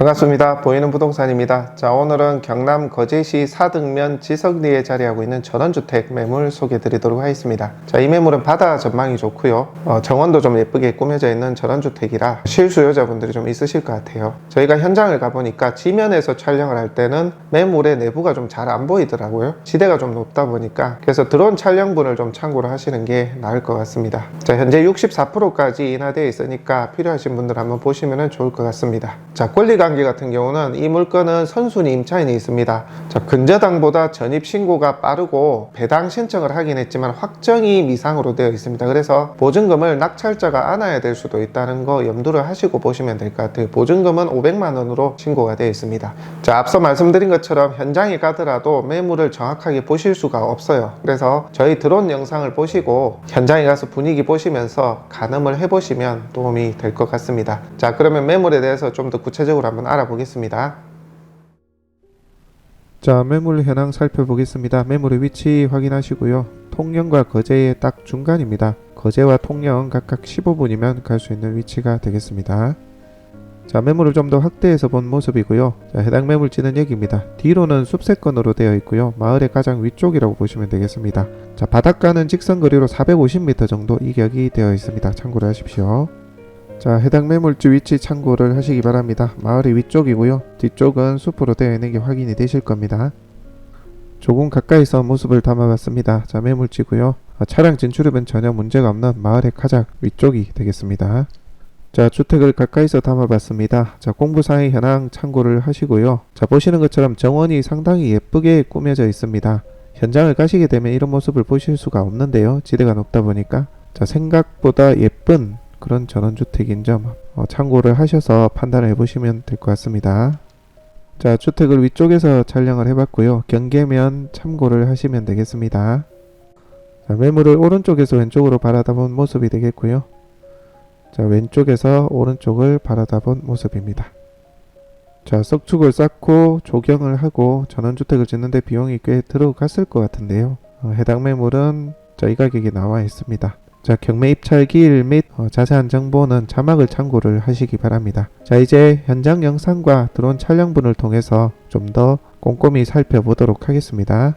반갑습니다. 보이는 부동산입니다. 자, 오늘은 경남 거제시 사등면 지석리에 자리하고 있는 전원주택 매물 소개해 드리도록 하겠습니다. 자, 이 매물은 바다 전망이 좋고요. 어, 정원도 좀 예쁘게 꾸며져 있는 전원주택이라 실수요자분들이 좀 있으실 것 같아요. 저희가 현장을 가보니까 지면에서 촬영을 할 때는 매물의 내부가 좀 잘 안 보이더라고요. 지대가 좀 높다 보니까 그래서 드론 촬영분을 좀 참고를 하시는 게 나을 것 같습니다. 자, 현재 64%까지 인하되어 있으니까 필요하신 분들 한번 보시면 좋을 것 같습니다. 자, 권리 관계 같은 경우는 이 물건은 선순위 임차인이 있습니다. 자, 근저당보다 전입 신고가 빠르고 배당 신청을 하긴 했지만 확정이 미상으로 되어 있습니다. 그래서 보증금을 낙찰자가 안아야 될 수도 있다는 거 염두를 하시고 보시면 될 것 같아요. 보증금은 500만 원으로 신고가 되어 있습니다. 자, 앞서 말씀드린 것처럼 현장에 가더라도 매물을 정확하게 보실 수가 없어요. 그래서 저희 드론 영상을 보시고 현장에 가서 분위기 보시면서 가늠을 해보시면 도움이 될 것 같습니다. 자, 그러면 매물에 대해서 좀 더 구체적으로 한번 알아보겠습니다. 자, 매물 현황 살펴보겠습니다. 매물의 위치 확인하시고요. 통영과 거제의 딱 중간입니다. 거제와 통영 각각 15분이면 갈 수 있는 위치가 되겠습니다. 자, 매물을 좀 더 확대해서 본 모습이고요. 자, 해당 매물지는 여기입니다. 뒤로는 숲세권으로 되어 있고요. 마을의 가장 위쪽이라고 보시면 되겠습니다. 자, 바닷가는 직선 거리로 450m 정도 이격이 되어 있습니다. 참고를 하십시오. 자, 해당 매물지 위치 참고를 하시기 바랍니다. 마을의 위쪽이고요. 뒤쪽은 숲으로 되어 있는 게 확인이 되실 겁니다. 조금 가까이서 모습을 담아봤습니다. 자, 매물지고요. 아, 차량 진출입은 전혀 문제가 없는 마을의 가장 위쪽이 되겠습니다. 자, 주택을 가까이서 담아봤습니다. 자, 공부사의 현황 참고를 하시고요. 자, 보시는 것처럼 정원이 상당히 예쁘게 꾸며져 있습니다. 현장을 가시게 되면 이런 모습을 보실 수가 없는데요. 지대가 높다 보니까. 자, 생각보다 예쁜 그런 전원주택인 점 어, 참고를 하셔서 판단을 해보시면 될 것 같습니다. 자, 주택을 위쪽에서 촬영을 해봤고요. 경계면 참고를 하시면 되겠습니다. 자, 매물을 오른쪽에서 왼쪽으로 바라다본 모습이 되겠고요. 자, 왼쪽에서 오른쪽을 바라다본 모습입니다. 자, 석축을 쌓고 조경을 하고 전원주택을 짓는데 비용이 꽤 들어갔을 것 같은데요. 어, 해당 매물은 자, 이 가격이 나와 있습니다. 자, 경매 입찰 기일 및 어, 자세한 정보는 자막을 참고를 하시기 바랍니다. 자, 이제 현장 영상과 드론 촬영분을 통해서 좀 더 꼼꼼히 살펴보도록 하겠습니다.